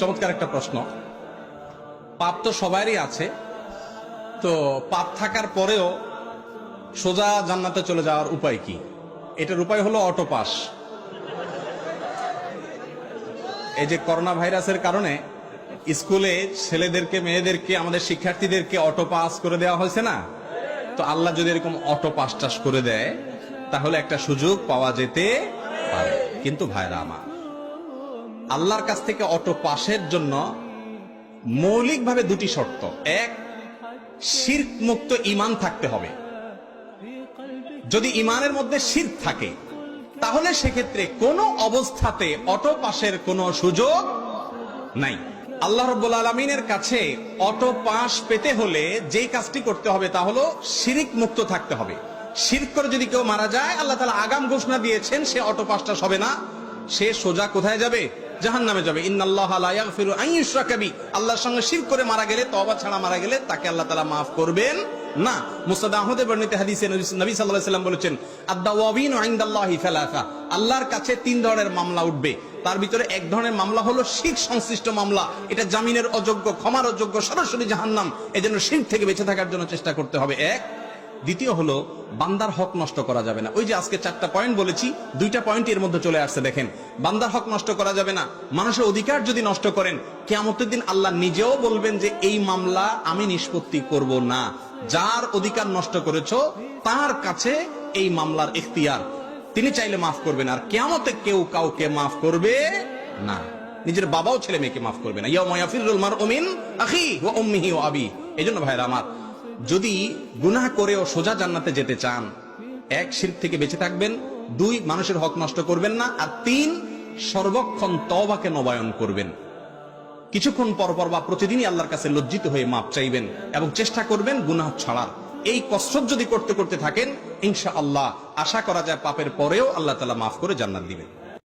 চমৎকার একটা প্রশ্ন। পাপ তো সবারই আছে। তো পাপ থাকার পরেও সোজা জান্নাতে চলে যাওয়ার উপায় কি? এটার উপায় হলো অটো পাস এই যে করোনা ভাইরাসের কারণে স্কুলে ছেলেদেরকে, মেয়েদেরকে, আমাদের শিক্ষার্থীদেরকে অটো পাস করে দেওয়া হয়েছে না? তো আল্লাহ যদি এরকম অটো পাস টাস করে দেয়, তাহলে একটা সুযোগ পাওয়া যেতে পারে। কিন্তু ভাইরা আমার আল্লাহর কাছ থেকে অটো পাসের জন্য মৌলিকভাবে দুটি শর্ত। এক শির্ক মুক্ত ইমান থাকতে হবে। যদি ইমানের মধ্যে শির্ক থাকে, তাহলে সেক্ষেত্রে কোনো অবস্থাতে অটো পাসের কোনো সুযোগ নাই। আল্লাহ রব্বুল আলমিনের কাছে অটো পাশ পেতে হলে যেই কাজটি করতে হবে তা হলো শিরিক মুক্ত থাকতে হবে। শির্ক করে যদি কেউ মারা যায়, আল্লাহ তালা আগাম ঘোষণা দিয়েছেন, সে অটো পাসটা হবে না, সে সোজা কোথায় যাবে? জাহান নামে যাবে আল্লাহর সঙ্গে শিরক করে মারা গেলে, তওবা ছাড়া মারা গেলে তাকে আল্লাহ তালা মাফ করবেন না। মুসাদ আহমদের বর্ণিত হাদিসে নবী সাল্লাম বলেছেন আল্লাহর কাছে তিন ধরনের মামলা উঠবে। তার ভিতরে এক ধরনের মামলা হলো শিখ সংশ্লিষ্ট মামলা। এটা জামিনের অযোগ্য, ক্ষমার অযোগ্য, সরাসরি জাহান্নাম। এজন্য শিখ থেকে বেঁচে থাকার জন্য চেষ্টা করতে হবে। এক দ্বিতীয় হলো, বান্দার হক নষ্ট করা যাবে না। ওই যে আজকে চারটা পয়েন্ট বলেছি, দুইটা পয়েন্ট এর মধ্যে চলে আসছে, দেখেন। বান্দার হক নষ্ট করা যাবে না। মানুষের অধিকার যদি নষ্ট করেন, কেয়ামতের দিন আল্লাহ নিজেও বলবেন যে, এই মামলা আমি নিষ্পত্তি করব না। যার অধিকার নষ্ট করেছ, তার কাছে এই মামলার ইখতিয়ার তিনি চাইলে মাফ করবেন, আর কেয়ামতে কেউ কাউকে মাফ করবে না। নিজের বাবাও ছেলে মেয়েকে মাফ করবে না। ইয়া মায়াফিরুল মার ওমিন আখি ওয়া উম্মিহি ওয়া আবি। এজন্য ভাইরা আমার যদি গুনাহ করেও সোজা জান্নাতে যেতে চান, এক শির থেকে বেঁচে থাকবেন, দুই মানুষের হক নষ্ট করবেন না, আর তিন সর্বক্ষণ তবাকে নবায়ন করবেন। কিছুক্ষণ পর পর বা প্রতিদিনই আল্লাহর কাছে লজ্জিত হয়ে মাপ চাইবেন এবং চেষ্টা করবেন গুনাহ ছাড়ার। এই কসরত যদি করতে করতে থাকেন ইনশা আল্লাহ আশা করা যায় পাপের পরেও আল্লাহ তালা মাফ করে জান্নাত দিবেন।